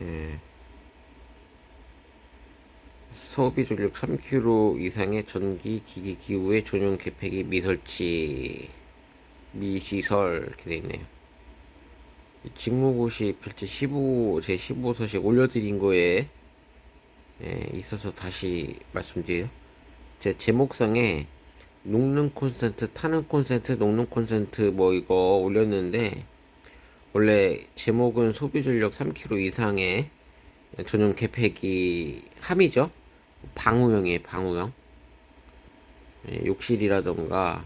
예. 소비 전력 3kg 이상의 전기 기기 기후의 전용 개폐기 미설치 미시설 이렇게 돼 있네요. 이 직무고시 필지 15, 제 15서식 올려드린 거에 예, 있어서 다시 말씀드려요. 제 제목상에 녹는 콘센트, 타는 콘센트, 녹는 콘센트 뭐 이거 올렸는데 원래 제목은 소비 전력 3kg 이상의 전용 개폐기 함이죠. 방우형이에요, 방우형. 예, 욕실이라던가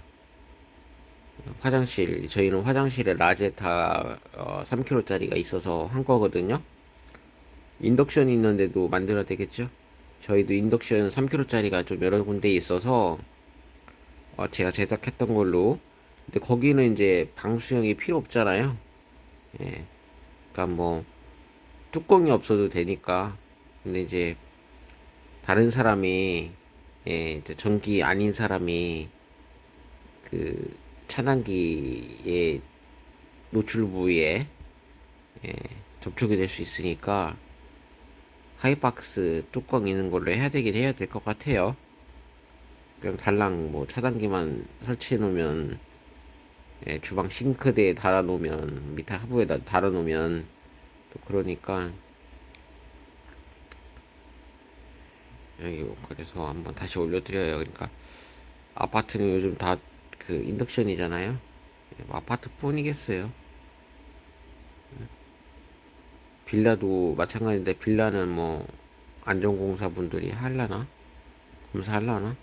화장실, 저희는 화장실에 라제 다 어, 3kg짜리가 있어서 한 거거든요. 인덕션이 있는데도 만들어야 되겠죠. 저희도 인덕션 3kg짜리가 좀 여러 군데 있어서 어, 제가 제작했던 걸로. 근데 거기는 이제 방수형이 필요 없잖아요. 예. 그러니까 뭐 뚜껑이 없어도 되니까. 근데 이제 다른 사람이 예, 전기 아닌 사람이 그 차단기의 노출 부위에 예, 접촉이 될 수 있으니까 하이박스 뚜껑 있는 걸로 해야 되긴 해야 될 것 같아요. 그냥 달랑 뭐 차단기만 설치해 놓으면 예, 주방 싱크대에 달아 놓으면 밑에 하부에다 달아 놓으면 또 그러니까 여기 그래서 한번 다시 올려드려요. 그러니까 아파트는 요즘 다 그 인덕션이잖아요. 예, 뭐 아파트 뿐이겠어요. 빌라도 마찬가지인데 빌라는 뭐 안전공사분들이 할라나 검사할라나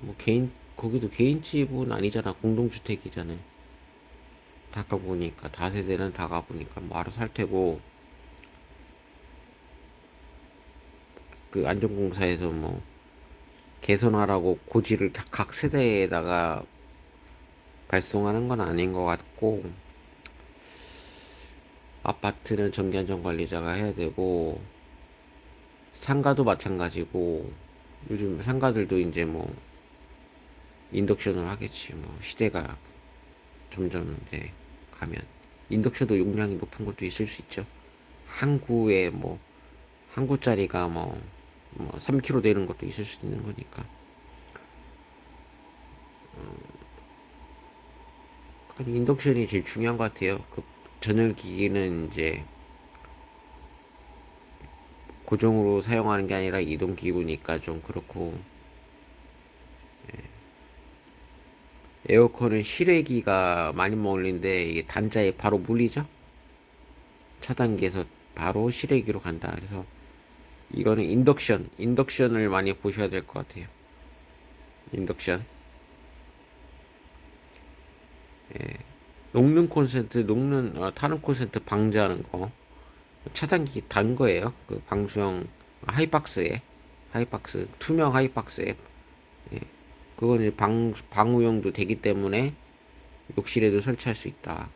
뭐 개인 거기도 개인 집은 아니잖아 공동주택이잖아요. 다 가보니까 다세대는 다 가보니까 뭐 알아서 할 테고 그 안전공사에서 뭐 개선하라고 고지를 다각 세대에다가 발송하는 건 아닌 것 같고 아파트는 전기안전 관리자가 해야 되고 상가도 마찬가지고 요즘 상가들도 이제 뭐 인덕션을 하겠지. 뭐 시대가 점점 이제 가면. 인덕션도 용량이 높은 것도 있을 수 있죠. 항구에 뭐 항구짜리가 뭐, 뭐 3kg 되는 것도 있을 수 있는 거니까. 음, 인덕션이 제일 중요한 것 같아요. 그 전열기기는 이제 고정으로 사용하는 게 아니라 이동기구니까 좀 그렇고 에어컨은 실외기가 많이 몰리는데 이게 단자에 바로 물리죠? 차단기에서 바로 실외기로 간다. 그래서 이거는 인덕션 인덕션을 많이 보셔야 될 것 같아요. 인덕션. 예. 녹는 콘센트 녹는 어, 타는 콘센트 방지하는 거. 차단기 단 거예요. 그 방수형 하이박스에. 하이박스 투명 하이박스에. 예. 그건 이제 방 방우용도 되기 때문에 욕실에도 설치할 수 있다.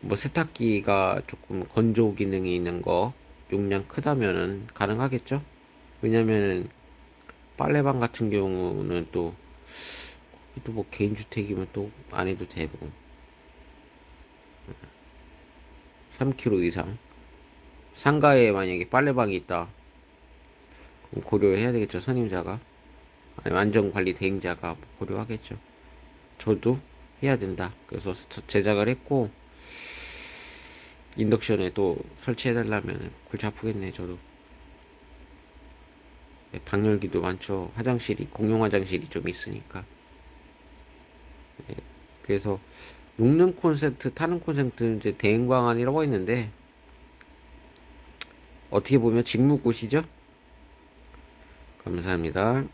뭐 세탁기가 조금 건조 기능이 있는 거 용량 크다면은 가능하겠죠? 왜냐면은 빨래방 같은 경우는 또 또 뭐 개인주택이면 또 안 해도 되고. 3kg 이상. 상가에 만약에 빨래방이 있다. 고려해야 되겠죠 선임자가 안전관리 대행자가 고려하겠죠. 저도 해야 된다. 그래서 제작을 했고 인덕션에 또 설치해 달라면 골치 아프겠네 저도. 네, 방열기도 많죠. 화장실이 공용 화장실이 좀 있으니까. 네, 그래서 녹는 콘센트 타는 콘센트 이제 대응 방안이라고 했는데 어떻게 보면 직무고시죠? 감사합니다